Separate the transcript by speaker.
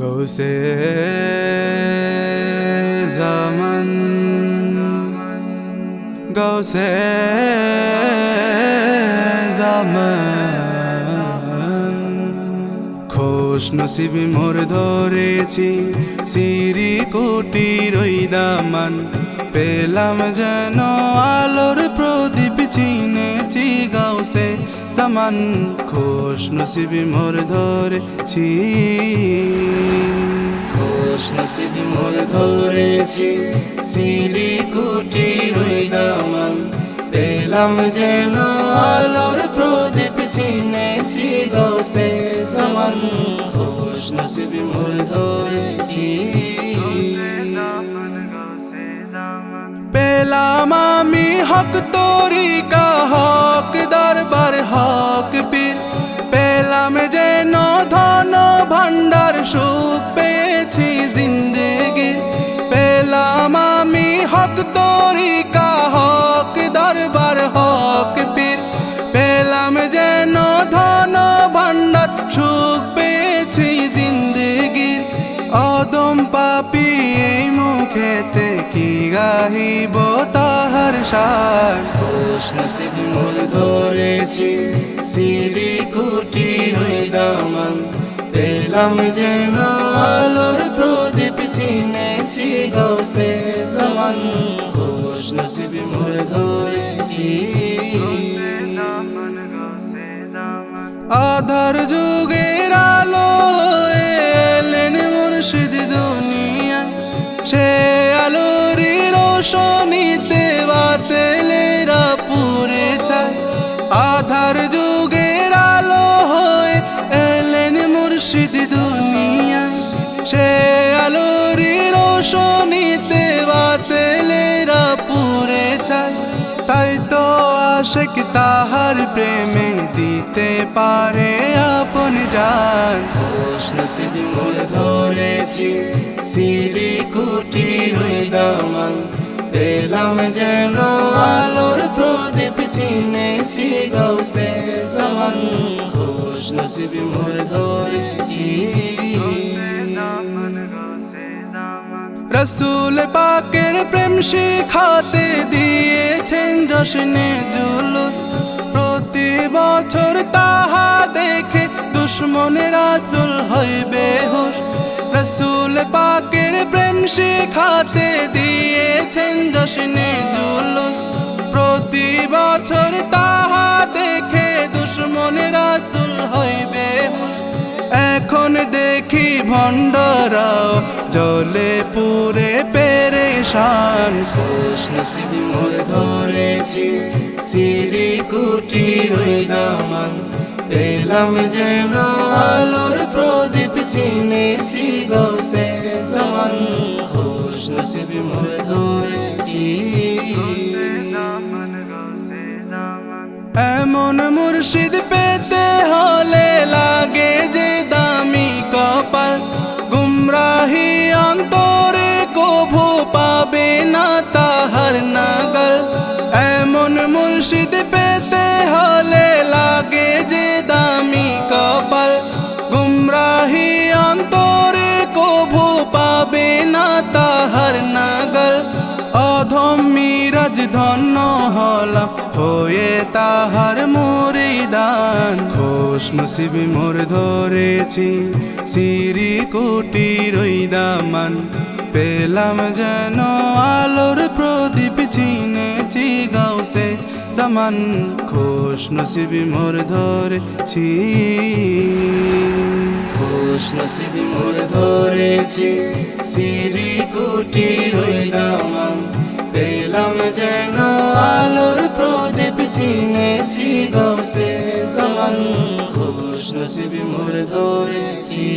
Speaker 1: গৌসে জামান গৌসে জামান। খোশ নসিবি মোর ধরেছি, সিরি কোটির ওই দামান। পেলাম যেন আলোর প্রদীপ চিনেছি গাউসে জামান খোশ নসিবি মোর ধরেছি
Speaker 2: খোশ নসিবি মোর ধরেছি সিরি কুটির ওই দামান। পেলাম যেন আলোর প্রদীপ চিনেছি গৌসে সমান। খোশ নসিবি মোর ধরেছি
Speaker 1: পেলাম মুখেতে কি গাহিব তাহার সার?
Speaker 2: খোশ নসিবি মোর ধরেছি সিরি কুটির ওই দামান। পেলাম যেন আলোর প্রদীপ চিনেছি গৌসে সমান খোশ নসিবি মোর ধরেছি।
Speaker 1: আধার যুগের রোশনীতে বাতেলেরা পুরে চায় আধার যুগের আলো হয়ে এলেন মুর্শিদ দুনিয়া সে আলোরি রোশনীতে বাতেলেরা পুরে চায় তাই তো আশেক তাহার প্রেমে দিতে পারে আপন জান।
Speaker 2: খোশ নসিবি মোর ধরেছি সিরি কুটির দামান পেলাম যেন আলোর প্রদীপ চিনেছি গৌসে সমান খোশ নসিবি মোর ধরেছি।
Speaker 1: রসুল পাকের প্রেম শিখাতে দিয়েছেন জশনে জুলুস। প্রতি বছর তাহা দেখে দুশ্মনের আসল হইবে হুশ রসুল পাকের প্রেম শিখাতে দিয়েছেন জশনে জুলুস। প্রতি বছর তাহা দেখে দুশ্মনের আসল হইবে এখন দেখি ভণ্ডরাও জলে পুরে পেরেশান।
Speaker 2: খোশ নসিবি মোর ধরেছি সিরি কুটি ওই দামান। পেলাম যেন আলোর প্রদীপ চিনেছি গৌসে সমান
Speaker 1: এমন মুর্শিদ পেতে হলে লাগে যে দামি কপাল। গুমরাহি অন্তরে কভু পাবে না মিরাজ ধন্য হলাম, হয়ে তাহার মরিদান। খোশ নসিবি মোর ধরেছি সিরি কোটির ওই দামান। পেলাম যেন আলোর প্রদীপ চিনেছি গাউসে জামান। খোশ নসিবি মোর ধরেছি,
Speaker 2: খোশ নসিবি মোর ধরেছি সিরি কুটির ওই দামান। পেলাম যেন আলোর প্রদীপ চিনেছি গৌসে সমান খুশ নসিবি মোর ধরেছি।